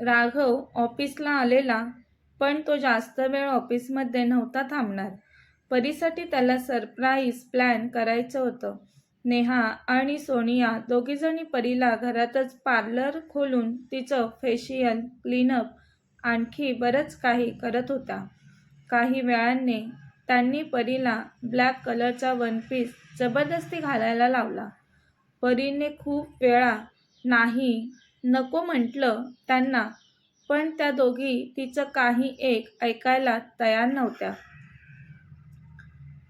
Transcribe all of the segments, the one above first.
राघव ऑफिसला आलेला पण तो जास्त वेळ ऑफिसमध्ये नव्हता थांबणार. परीसाठी त्याला सरप्राईज प्लॅन करायचं होतं. नेहा आणि सोनिया दोघीजणी परीला घरातच पार्लर खोलून तिचं फेशियल क्लीनअप आणखी बरंच काही करत होता. काही वेळाने त्यांनी परीला ब्लॅक कलरचा वन पीस जबरदस्ती घालायला लावला. परीने खूप वेळा नाही नको म्हटलं त्यांना पण त्या दोघी तिचं काही एक ऐकायला तयार नव्हत्या.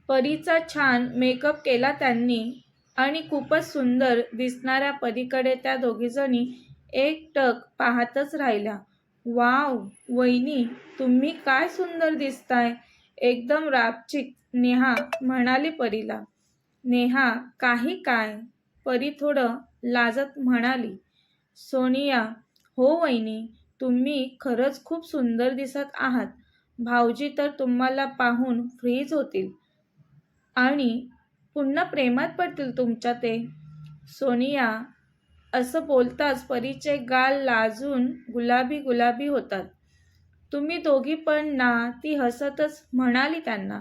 परीचा छान मेकअप केला त्यांनी आणि खूपच सुंदर दिसणाऱ्या परीकडे त्या दोघीजणी एकटक पाहतच राहिल्या. वाव वहिनी तुम्ही काय सुंदर दिसताय एकदम रापचिक नेहा म्हणाली परीला. नेहा काही काय? परी थोडं लाजत म्हणाली. सोनिया हो वहिनी तुम्ही खरंच खूप सुंदर दिसत आहात. भाऊजी तर तुम्हाला पाहून फ्रीज होतील आणि पुन्हा प्रेमात पडतील तुमच्या ते. सोनिया असं बोलताच परीचे गाल लाजून गुलाबी गुलाबी होतात. तुम्ही दोघी पण ना ती हसतच म्हणाली त्यांना.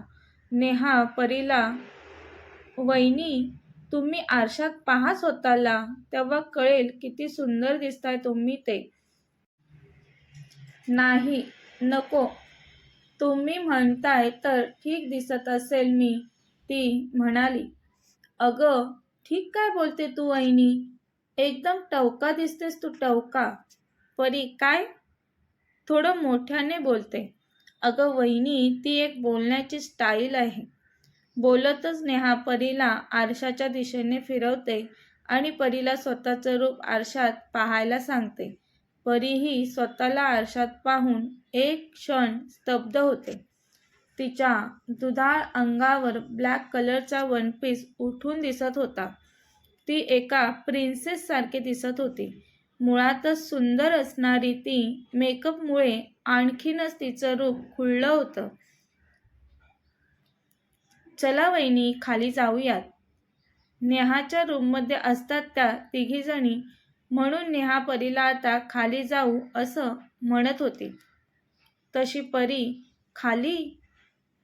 नेहा परीला वहिनी तुम्ही आरशात पहा स्वतःला तेव्हा कळेल किती सुंदर दिसताय तुम्ही ते. नाही नको. तुम्ही म्हणताय तर ठीक दिसत असेल मी ती म्हणाली. अगं ठीक काय बोलते तू वहिनी? एकदम टवका दिसतेस तू टवका. परी काय? थोडं मोठ्याने बोलते. अगं वहिनी ती एक बोलण्याची स्टाईल आहे. बोलतच नेहा परीला आरशाच्या दिशेने फिरवते आणि परीला स्वतःचं रूप आरशात पाहायला सांगते. परीही स्वतःला आरशात पाहून एक क्षण स्तब्ध होते. तिच्या दुधाळ अंगावर ब्लॅक कलरचा वन पीस उठून दिसत होता. ती एका प्रिन्सेस सारखे दिसत होती. मुळातच सुंदर असणारी ती मेकअपमुळे आणखीनच तिचं रूप खुललं होतं. चला वहिनी खाली जाऊयात. नेहाच्या रूममध्ये असतात त्या तिघीजणी. म्हणून नेहा परीला आता खाली जाऊ असं म्हणत होती. तशी परी खाली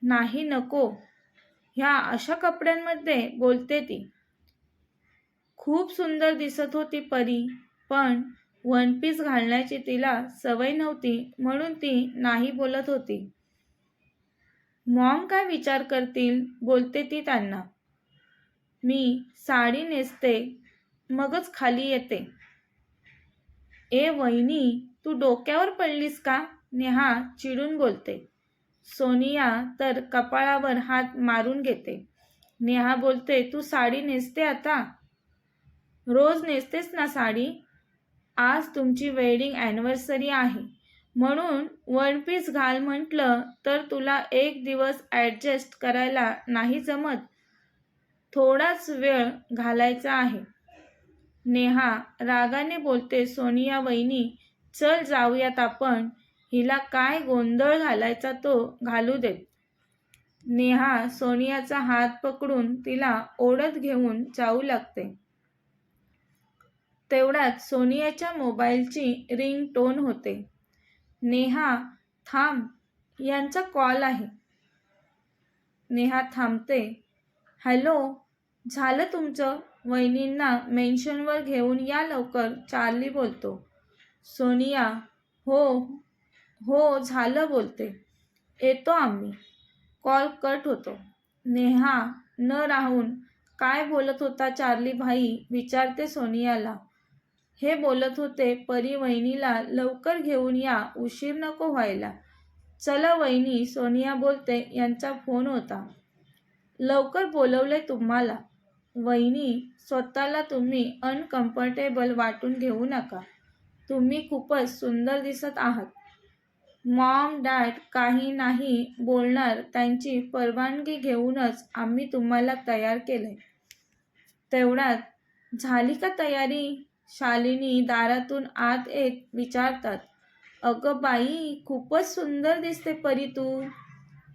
नाही नको. ह्या अशा कपड्यांमध्ये बोलते ती. खूप सुंदर दिसत होती परी पण वन पीस घालण्याची तिला सवय नव्हती म्हणून ती नाही बोलत होती. मॉम काय विचार करतील? बोलते ती त्यांना. मी साडी नेसते मगच खाली येते. ए वहिनी तू डोक्यावर पडलीस का? नेहा चिडून बोलते. सोनिया तर कपाळावर हात मारून घेते. नेहा बोलते तू साडी नेसते आता? रोज नेसतेस ना साडी? आज तुमची वेडिंग ॲनिव्हर्सरी आहे. म्हणून वन पीस घाल म्हटलं तर तुला एक दिवस ॲडजस्ट करायला नाही जमत. थोडाच वेळ घालायचा आहे. नेहा रागाने बोलते सोनिया वहिनी चल जाऊयात आपण. हिला काय गोंधळ घालायचा तो घालू देत नेहा सोनियाचा हात पकडून तिला ओढत घेऊन जाऊ लागते. तेवढ्यात सोनियाच्या मोबाईलची रिंग टोन होते. नेहा थांब यांचा कॉल आहे. नेहा थांबते. हॅलो झालं तुमचं? वहिनींना मेन्शनवर घेऊन या लवकर चार्ली बोलतो. सोनिया हो हो झालं बोलते. येतो आम्ही. कॉल कट होतो. नेहा न राहून काय बोलत होता चार्ली भाई? विचारते सोनियाला. हे बोलत होते परी वहिनीला लवकर घेऊन या उशीर नको व्हायला. चला वहिनी सोनिया बोलते यांचा फोन होता. लवकर बोलवले तुम्हाला. वहिनी स्वतःला तुम्ही अनकम्फर्टेबल वाटून घेऊ नका. तुम्ही खूपच सुंदर दिसत आहात. मॉम डॅड काही नाही बोलणार त्यांची परवानगी घेऊनच आम्ही तुम्हाला तयार केले तेवढ्यात झाली का तयारी? शालिनी दारातून आत येत विचारतात अगं बाई खूपच सुंदर दिसते परी तू.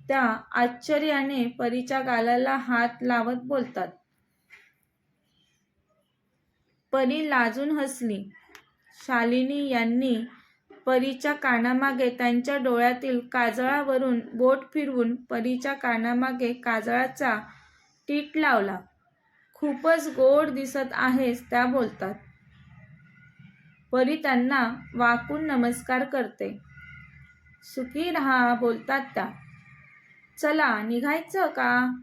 त्या आश्चर्याने परीच्या गालाला हात लावत बोलतात. परी लाजून हसली. शालिनी यांनी परीच्या कानामागे त्यांच्या डोळ्यातील काजळावरून बोट फिरवून परीच्या कानामागे काजळाचा टीट लावला. खूपच गोड दिसत आहेस त्या बोलतात. परी त्यांना वाकून नमस्कार करते. सुखी राहा बोलतात त्या. चला निघायचं का?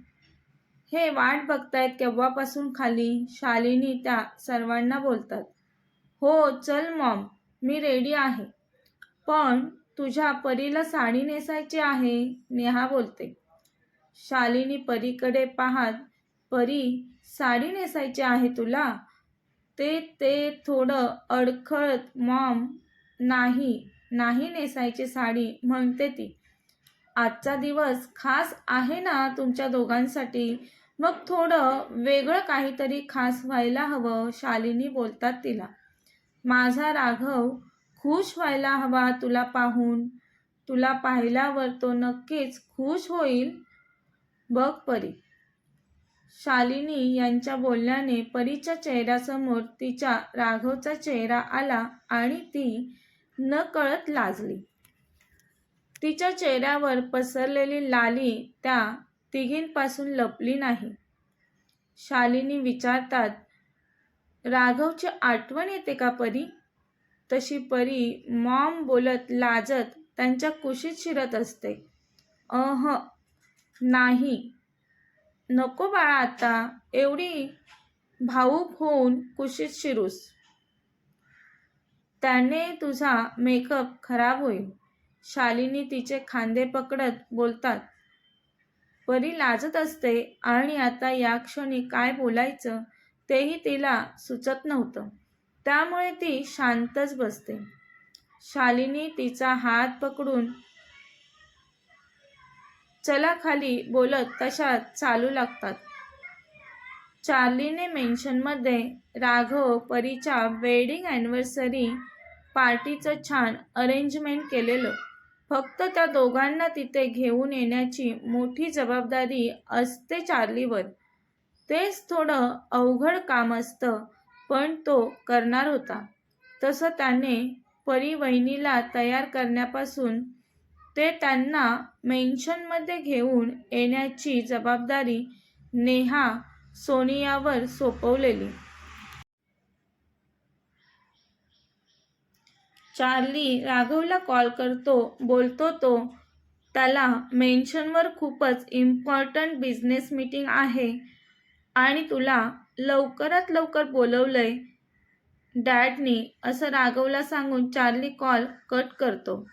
हे वाट बघतायत केव्हापासून खाली? शालिनी त्या सर्वांना बोलतात. हो चल मॉम मी रेडी आहे. पण तुझ्या परीला साडी नेसायची आहे नेहा बोलते. शालिनी परीकडे पाहत परी साडी नेसायची आहे तुला? ते ते थोडं अडखळत मॉम नाही नाही नेसायची साडी म्हणते ती. आजचा दिवस खास आहे ना तुमच्या दोघांसाठी? मग थोडं वेगळं काहीतरी खास व्हायला हवं शालिनी बोलतात तिला. माझा राघव खुश व्हायला हवा तुला पाहून. तुला पाहिल्यावर तो नक्कीच खुश होईल. बघ परी. शालिनी यांच्या बोलण्याने परीच्या चेहऱ्यासमोर तिच्या राघवचा चेहरा आला आणि ती न कळत लाजली. तिच्या चेहऱ्यावर पसरलेली लाली त्या तिघींपासून लपली नाही. शालिनी विचारतात राघवची आठवण येते का परी? तशी परी मॉम बोलत लाजत त्यांच्या कुशीत शिरत असते. अह नाही. नको बाळा आता. एवढी भाऊक होऊन कुशीत शिरूस. त्याने तुझा मेकअप खराब होईल. शालिनी तिचे खांदे पकडत बोलतात परी लाजत असते आणि आता या क्षणी काय बोलायचं तेही तिला सुचत नव्हतं. त्यामुळे ती शांतच बसते. शालिनी तिचा हात पकडून चला खाली बोलत तशा चालू लागतात. चार्लीने मेन्शनमध्ये राघव परीच्या वेडिंग ॲनिव्हर्सरी पार्टीचं छान अरेंजमेंट केलेलं. फक्त त्या दोघांना तिथे घेऊन येण्याची मोठी जबाबदारी असते चार्लीवर. तेच थोडं अवघड काम असतं पण तो करणार होता. तसं त्याने परी वहिनीला तयार करण्यापासून ते त्यांना मेन्शनमध्ये घेऊन येण्याची जबाबदारी नेहा सोनियावर सोपवलेली. चार्ली राघवला कॉल करतो बोलतो तो त्याला मेन्शनवर खूपच इम्पॉर्टंट बिझनेस मीटिंग आहे आणि तुला लवकरात लवकर बोलवलंय डॅडनी असं राघवला सांगून चार्ली कॉल कट करतो.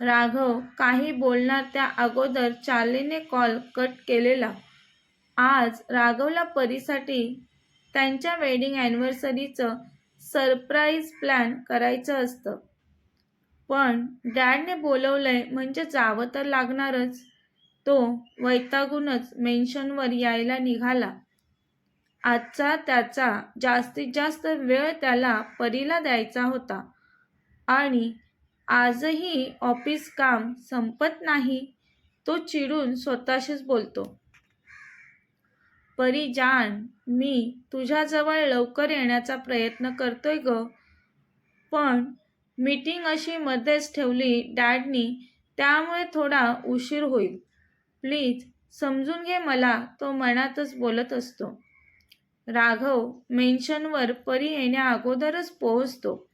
राघव काही बोलणार त्या अगोदर चार्लीने कॉल कट केलेला. आज राघवला परीसाठी त्यांच्या वेडिंग ॲनिव्हर्सरीचं सरप्राईज प्लॅन करायचं असतं. पण डॅडने बोलवलंय म्हणजे जावं तर लागणारच. तो वैतागूनच मेन्शनवर यायला निघाला. आजचा त्याचा जास्तीत जास्त वेळ त्याला परीला द्यायचा होता. आणि आजही ऑफिस काम संपत नाही तो चिडून स्वतःशीच बोलतो. परी जान मी तुझ्याजवळ लवकर येण्याचा प्रयत्न करतोय ग पण मीटिंग अशी मध्येच ठेवली डॅडनी त्यामुळे थोडा उशीर होईल. प्लीज समजून घे मला तो मनातच बोलत असतो. राघव मेन्शनवर परी येण्या अगोदरच पोहोचतो.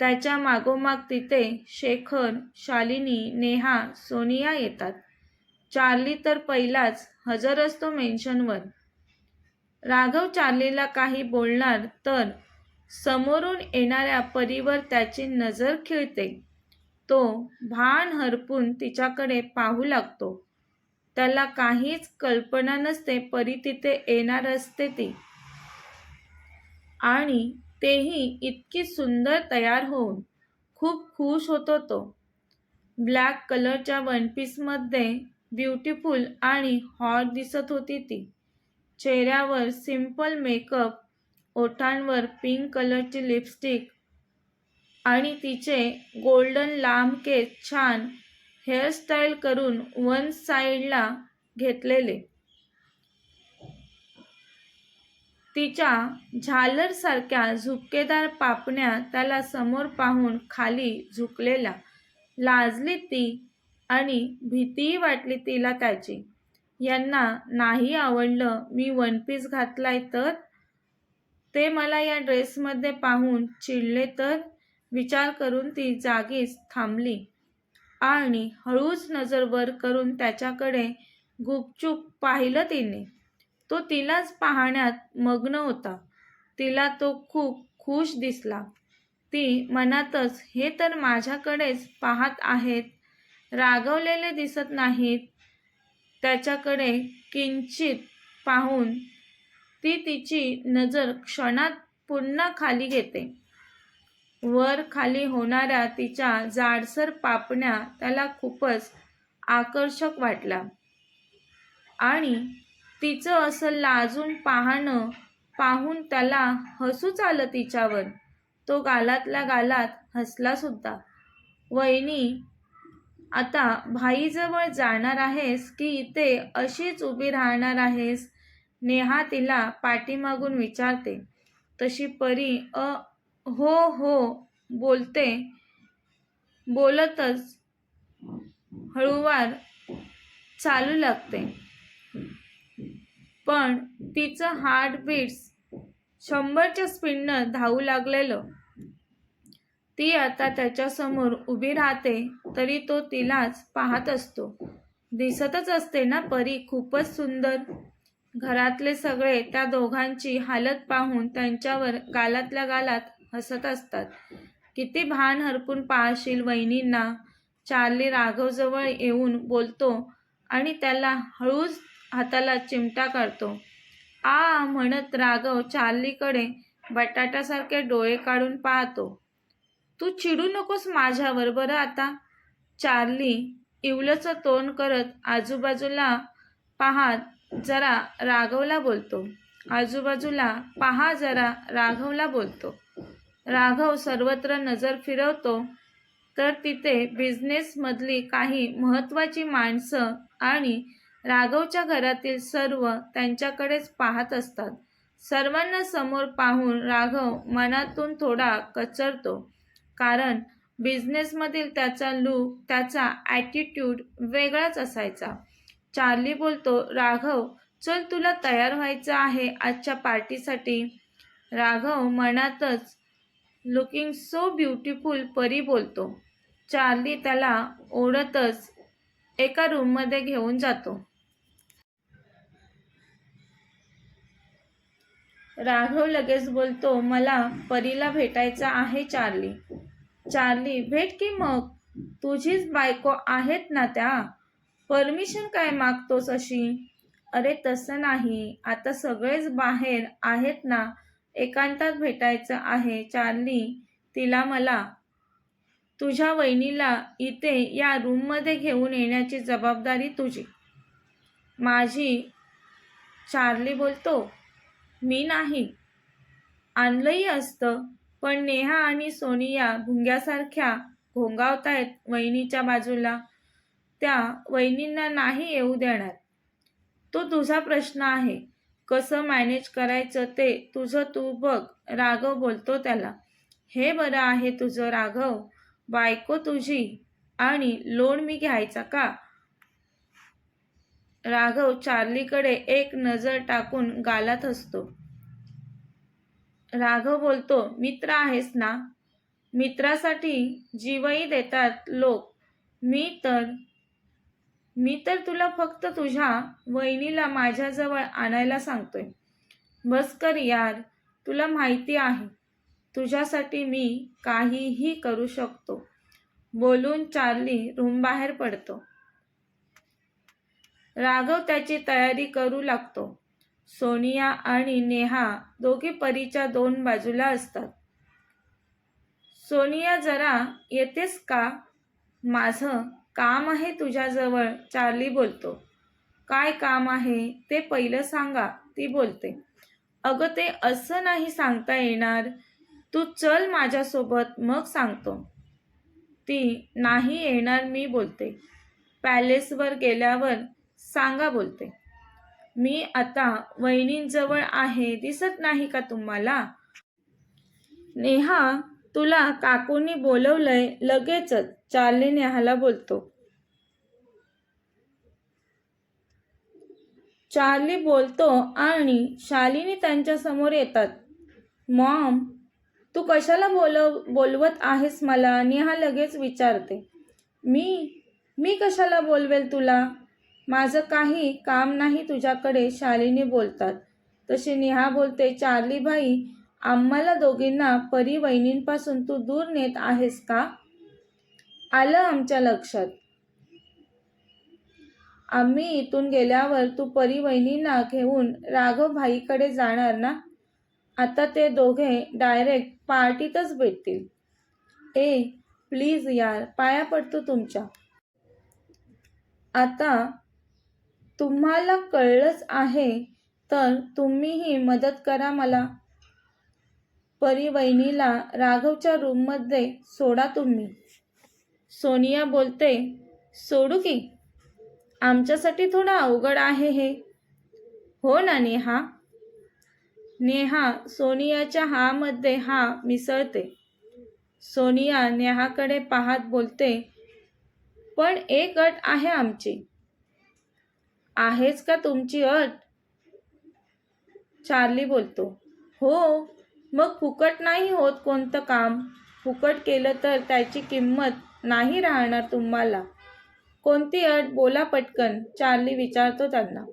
त्याच्या मागोमाग तिथे शेखर शालिनी नेहा सोनिया येतात. चार्ली तर पहिलाच हजर असतो मेन्शनवर राघव चार्लीला काही बोलणार तर समोरून येणाऱ्या परीवर त्याची नजर खिळते. तो भान हरपून तिच्याकडे पाहू लागतो. त्याला काहीच कल्पना नसते परी तिथे येणार असते ती. आणि तेही इतकी सुंदर तयार होऊन खूप खुश होतो तो. ब्लॅक कलरच्या वन पीसमध्ये ब्युटिफुल आणि हॉट दिसत होती ती. चेहऱ्यावर सिंपल मेकअप ओठांवर पिंक कलरची लिपस्टिक आणि तिचे गोल्डन लांब केस छान हेअरस्टाईल करून वन साईडला घेतलेले. तिच्या झालरसारख्या झुपकेदार पापण्या त्याला समोर पाहून खाली झुकलेला. लाजली ती आणि भीतीही वाटली तिला त्याची. यांना नाही आवडलं मी वन पीस घातलाय तर? ते मला या ड्रेसमध्ये पाहून चिडले तर? विचार करून ती जागीच थांबली आणि हळूच नजर वर करून त्याच्याकडे गुपचूप पाहिलं तिने. तो तिलाच पाहण्यात मग्न होता. तिला तो खूप खुश दिसला. ती मनातच हे तर माझ्याकडेच पाहत आहेत. रागवलेले दिसत नाहीत. त्याच्याकडे किंचित पाहून ती तिची नजर क्षणात पुन्हा खाली घेते. वर खाली होणाऱ्या तिच्या जाडसर पापण्या त्याला खूपच आकर्षक वाटला आणि तिचं असं लाजून पाहणं पाहून त्याला हसूच आलं तिच्यावर. तो गालातल्या गालात हसला सुद्धा. वहिनी आता भाईजवळ जाणार आहेस की इथे अशीच उभी राहणार आहेस? नेहा तिला पाठीमागून विचारते. तशी परी अ हो हो बोलते. बोलतच हळूवार चालू लागते. पण तिचं हार्टबीट्स शंभरच्या स्पीडनं धावू लागलेलं. ती आता त्याच्यासमोर उभी राहते तरी तो तिलाच पाहत असतो. दिसतच असते ना परी खूपच सुंदर. घरातले सगळे त्या दोघांची हालत पाहून त्यांच्यावर गालातल्या गालात हसत असतात. किती भान हरपून पाहशील वहिनींना. चार्ली राघवजवळ येऊन बोलतो आणि त्याला हळूच हाताला चिमटा काढतो. आ म्हणत राघव चार्लीकडे बटाट्यासारखे डोळे काढून पाहतो. तू चिडू नकोस माझ्यावर बरं आता. चार्ली इवलचं तोंड करत आजूबाजूला पाहत जरा राघवला बोलतो. आजूबाजूला पहा जरा राघवला बोलतो. राघव सर्वत्र नजर फिरवतो. तर तिथे बिझनेसमधली काही महत्त्वाची माणसं आणि राघवच्या घरातील सर्व त्यांच्याकडेच पाहत असतात. सर्वांना समोर पाहून राघव मनातून थोडा कचरतो. कारण बिझनेसमधील त्याचा लूक त्याचा ॲटिट्यूड वेगळाच असायचा. चार्ली बोलतो राघव चल तुला तयार व्हायचं आहे आजच्या पार्टीसाठी. राघव मनातच लुकिंग सो ब्युटिफुल परी बोलतो. चार्ली त्याला ओढतच एका रूममध्ये घेऊन जातो. राघव लगेच बोलतो मला परीला भेटायचं आहे चार्ली. चार्ली भेट की मग? तुझीच बायको आहेत ना त्या? परमिशन काय मागतोस अशी? अरे तसं नाही. आता सगळेच बाहेर आहेत ना. एकांतात भेटायचं आहे. चार्ली तिला मला तुझ्या वहिनीला इथे या रूममध्ये घेऊन येण्याची जबाबदारी तुझी. माझी? चार्ली बोलतो. मी नाही. आणलंही असतं पण नेहा आणि सोनिया भुंग्यासारख्या घोंगावतायत वहिनीच्या बाजूला. त्या वहिनींना नाही येऊ देणार. तो तुझा प्रश्न आहे. कसं मॅनेज करायचं ते तुझं तू बघ राघव बोलतो त्याला. हे बरं आहे तुझं राघव बायको तुझी आणि लोन मी घ्यायचा का? राघव चार्लीकडे एक नजर टाकून गालात असतो राघव बोलतो मित्र आहेस ना? मित्रासाठी जीवही देतात लोक. मी तर मी तर तुला फक्त तुझ्या वहिनीला माझ्याजवळ आणायला सांगतोय. बस कर यार तुला माहिती आहे. तुझ्यासाठी मी काहीही करू शकतो. बोलून चार्ली रूम बाहेर पडतो. राघव त्याची तयारी करू लागतो. सोनिया आणि नेहा दोघी परीच्या दोन बाजूला असतात. सोनिया जरा येतेस का? माझं काम आहे तुझ्याजवळ चार्ली बोलतो. काय काम आहे? ते पहिलं सांगा ती बोलते. अगं ते असं नाही सांगता येणार. तू चल माझ्यासोबत मग सांगतो. ती नाही येणार मी बोलते. पॅलेसवर गेल्यावर सांगा बोलते. मी आता वहिनींजवळ आहे दिसत नाही का तुम्हाला? नेहा तुला काकूंनी बोलवलंय लगेचच चार्ली नेहाला बोलतो. चार्ली बोलतो आणि शालिनी त्यांच्यासमोर येतात. मॉम तू कशाला बोलव बोलवत आहेस मला? नेहा लगेच विचारते. मी मी कशाला बोलवेल तुला? माझं काही काम नाही तुझ्याकडे शालिनी बोलतात. तशी नेहा बोलते चार्ली भाई आम्हाला दोघींना परी वहिनींपासून तू दूर नेत आहेस का? आलं आमच्या लक्षात. आम्ही इथून गेल्यावर तू परी वहिनींना घेऊन राघव भाईकडे जाणार ना? आता ते दोघे डायरेक्ट पार्टीतच भेटतील. ए प्लीज यार पाया पडतो तुमच्या. आता तुम्हाला कळलंच आहे तर तुम्हीही मदत करा मला. परी वहिनीला राघवच्या रूममध्ये सोडा तुम्ही. सोनिया बोलते सोडू की? आमच्यासाठी थोडं अवघड आहे हे. हो ना नेहा. नेहा सोनियाच्या हामध्ये हा मिसळते. सोनिया नेहाकडे पाहत बोलते पण एक अट आहे आमची. आहेच का तुमची अट? चार्ली बोलतो. हो मग फुकट नाही होत कोणतं काम? फुकट केलं तर त्याची किंमत नाही राहणार तुम्हाला. कोणती अट? बोला पटकन चार्ली विचारतो त्यांना.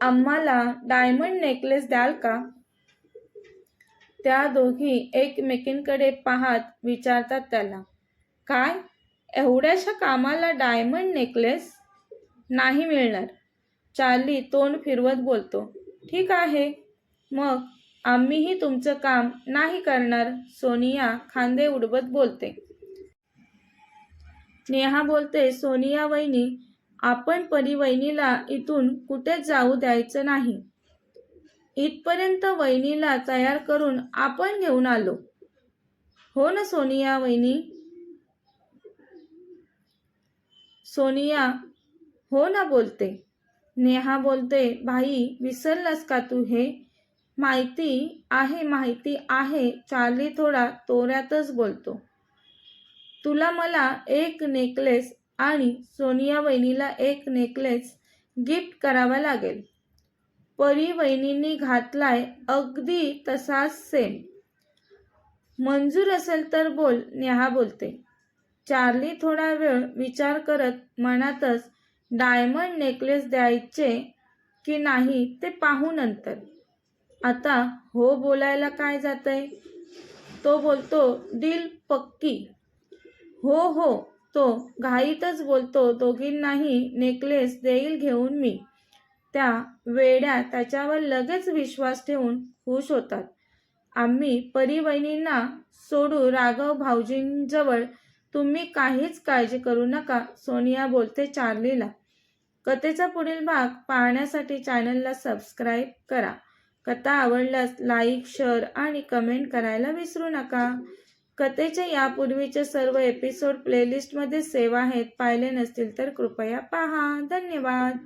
आम्हाला डायमंड नेकलेस द्याल का? त्या दोघी एकमेकींकडे पाहत विचारतात त्याला. काय? एवढ्याशा कामाला डायमंड नेकलेस? नाही मिळणार. चार्ली तोंड फिरवत बोलतो. ठीक आहे. मग आम्हीही तुमचं काम नाही करणार सोनिया खांदे उडवत बोलते. नेहा बोलते सोनिया वहिनी आपण परी वहिनीला इथून कुठेच जाऊ द्यायचं नाही. इथपर्यंत वहिनीला तयार करून आपण घेऊन आलो. हो ना सोनिया वहिनी? सोनिया हो ना बोलते. नेहा बोलते भाई विसरलास का तू हे? माहिती आहे माहिती आहे. चार्ली थोडा तोऱ्यातच बोलतो. तुला मला एक नेकलेस आणि सोनिया वहिनीला एक नेकलेस गिफ्ट करावा लागेल. परी वहिनींनी घातलाय अगदी तसाच सेम मंजूर असेल तर बोल नेहा बोलते. चार्ली थोडा वेळ विचार करत मनातच डायमंड नेकलेस द्यायचे की नाही ते पाहू नंतर. आता हो बोलायला काय जातंय? तो बोलतो दिल पक्की. हो हो. तो घाईतच बोलतो दोघींनाही नेकलेस देईल घेऊन मी. त्या वेड्या त्याच्यावर लगेच विश्वास ठेवून खुश होतात. आम्ही परिवहिनींना सोडू राघव भाऊजींजवळ तुम्ही काहीच काळजी करू नका सोनिया बोलते चार्लीला. कथेचा पुढील भाग पाहण्यासाठी चॅनलला सबस्क्राईब करा. कथा आवडल्यास लाईक शेअर आणि कमेंट करायला विसरू नका. कथेचे यापूर्वीचे सर्व एपिसोड प्लेलिस्टमध्ये सेव आहेत. पाहिले नसतील तर कृपया पहा. धन्यवाद.